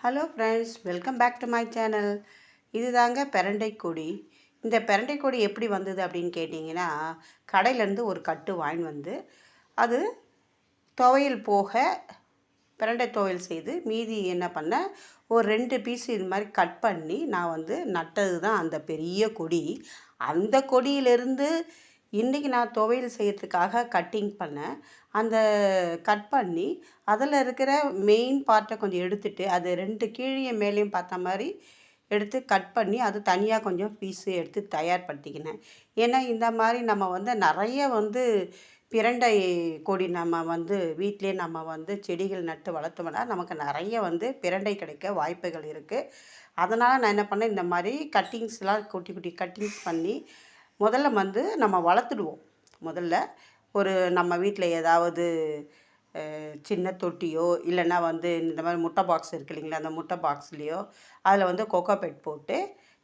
Hello friends welcome back to my channel இது தாங்க பெரண்டை கொடி. இந்த பெரண்டை கொடி எப்படி வந்தது அப்படின்னு கேட்டிங்கன்னா கடையிலேருந்து ஒரு கட்டு வாங்கி வந்து அது துவையல் போக பிரண்டை துவையல் செய்து மீதி என்ன பண்ணேன் ஒரு ரெண்டு பீஸ் இது மாதிரி கட் பண்ணி நான் வந்து நட்டது தான் அந்த பெரிய கொடி. அந்த கொடியிலிருந்து இன்றைக்கி நான் துவையல் செய்கிறதுக்காக கட்டிங் பண்ணேன் அந்த கட் பண்ணி அதில் இருக்கிற மெயின் பார்ட்டை கொஞ்சம் எடுத்துட்டு அது ரெண்டு கீழே மேலேயும் பார்த்த மாதிரி எடுத்து கட் பண்ணி அது தனியாக கொஞ்சம் பீஸு எடுத்து தயார்படுத்திக்கினேன். ஏன்னா இந்த மாதிரி நம்ம வந்து நிறைய வந்து பிரண்டை கொடி நம்ம வந்து வீட்டிலே நம்ம வந்து செடிகள் நட்டு வளர்த்தோம்னா நமக்கு நிறைய வந்து பிரண்டை கிடைக்க வாய்ப்புகள் இருக்குது அதனால் நான் என்ன பண்ணேன் இந்த மாதிரி கட்டிங்ஸ்லாம் குட்டி குட்டி கட்டிங்ஸ் பண்ணி முதல்ல வந்து நம்ம வளர்த்துடுவோம். முதல்ல ஒரு நம்ம வீட்டில் ஏதாவது சின்ன தொட்டியோ இல்லைன்னா வந்து இந்த மாதிரி முட்டை பாக்ஸ் இருக்கு இல்லைங்களா அந்த முட்டை பாக்ஸ்லேயோ அதில் வந்து கொக்கோ பெட் போட்டு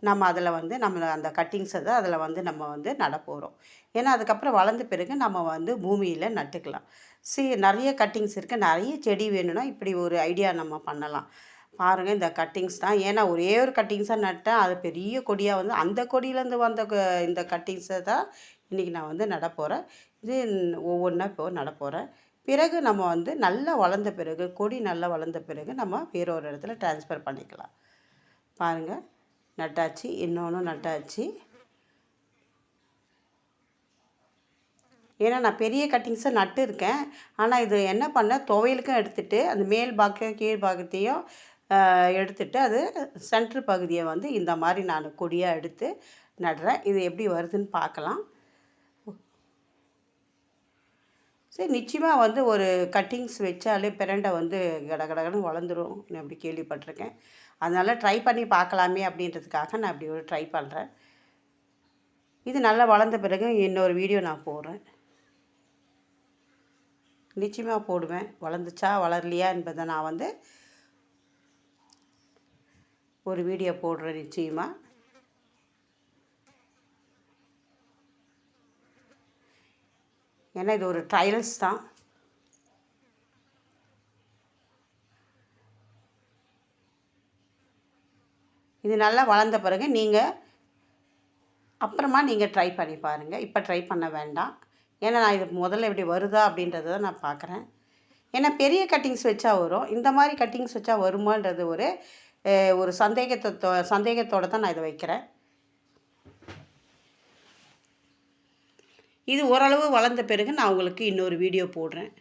நம்ம அதில் வந்து நம்ம அந்த கட்டிங்ஸை தான் அதில் வந்து நம்ம வந்து நட போகிறோம் ஏன்னா அதுக்கப்புறம் வளர்ந்த பிறகு நம்ம வந்து பூமியில் நட்டுக்கலாம். சி நிறைய கட்டிங்ஸ் இருக்குது நிறைய செடி வேணும்னா இப்படி ஒரு ஐடியா நம்ம பண்ணலாம். பாருங்கள் இந்த கட்டிங்ஸ் தான். ஏன்னா ஒரே ஒரு கட்டிங்ஸாக நட்டேன். அது பெரிய கொடியாக வந்து அந்த கொடியிலேருந்து வந்த க- இந்த கட்டிங்ஸை தான் இன்றைக்கி நான் வந்து நடப்போகிறேன் இது ஒவ்வொன்றா இப்போ நடப்போகிறேன் பிறகு நம்ம வந்து நல்லா வளர்ந்த பிறகு கொடி நல்லா வளர்ந்த பிறகு நம்ம வேறொரு இடத்துல ட்ரான்ஸ்ஃபர் பண்ணிக்கலாம். பாருங்கள் நட்டாச்சு. இன்னொன்று நட்டாச்சு. ஏன்னா நான் பெரிய கட்டிங்ஸை நட்டு இருக்கேன் ஆனால் இது என்ன பண்ணேன்? துவையலுக்கும் எடுத்துகிட்டு அந்த மேல் பாக்க கீழ் பாகத்தையும் எடுத்துட்டு அது சென்ட்ரு பகுதியை வந்து இந்த மாதிரி நான் கொடியாக எடுத்து நடுறேன். இது எப்படி வருதுன்னு பார்க்கலாம். சரி நிச்சயமாக வந்து ஒரு கட்டிங்ஸ் வச்சாலே பிரண்டை வந்து கடகடகன்னு வளர்ந்துரும். நான் அப்படி கேள்விப்பட்டிருக்கேன். அதனால் ட்ரை பண்ணி பார்க்கலாமே அப்படின்றதுக்காக நான் அப்படி ஒரு ட்ரை பண்ணுறேன் இது நல்லா வளர்ந்த பிறகு இன்னொரு வீடியோ நான் போடுறேன். நிச்சயமாக போடுவேன். வளர்ந்துச்சா வளரலையா என்பதை நான் வந்து ஒரு வீடியோ போடுறேன் நிச்சயமாக ஏன்னா இது ஒரு ட்ரையல்ஸ் தான். இது நல்லா வளர்ந்த பிறகு நீங்கள் அப்புறமா நீங்கள் ட்ரை பண்ணி பாருங்கள் இப்போ ட்ரை பண்ண வேண்டாம். ஏன்னா நான் இது முதல்ல இப்படி வருதா அப்படின்றத தான் நான் பார்க்குறேன் ஏன்னா பெரிய கட்டிங்ஸ் வச்சா வரும். இந்த மாதிரி கட்டிங்ஸ் வச்சா வருமான்றது ஒரு ஒரு சந்தேகத்தை சந்தேகத்தோடு தான் நான் இதை வைக்கிறேன். இது ஓரளவு வளர்ந்த பிறகு நான் உங்களுக்கு இன்னொரு வீடியோ போடுறேன்.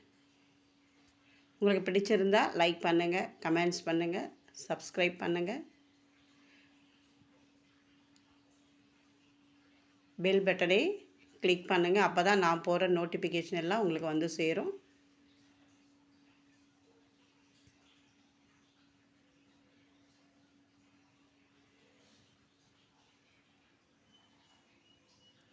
உங்களுக்கு பிடிச்சிருந்தா லைக் பண்ணுங்கள் கமெண்ட்ஸ் பண்ணுங்கள் சப்ஸ்கிரைப் பண்ணுங்கள் பெல் பட்டனை கிளிக் பண்ணுங்கள் அப்போ தான் நான் போகிற நோட்டிஃபிகேஷன் எல்லாம் உங்களுக்கு வந்து சேரும்.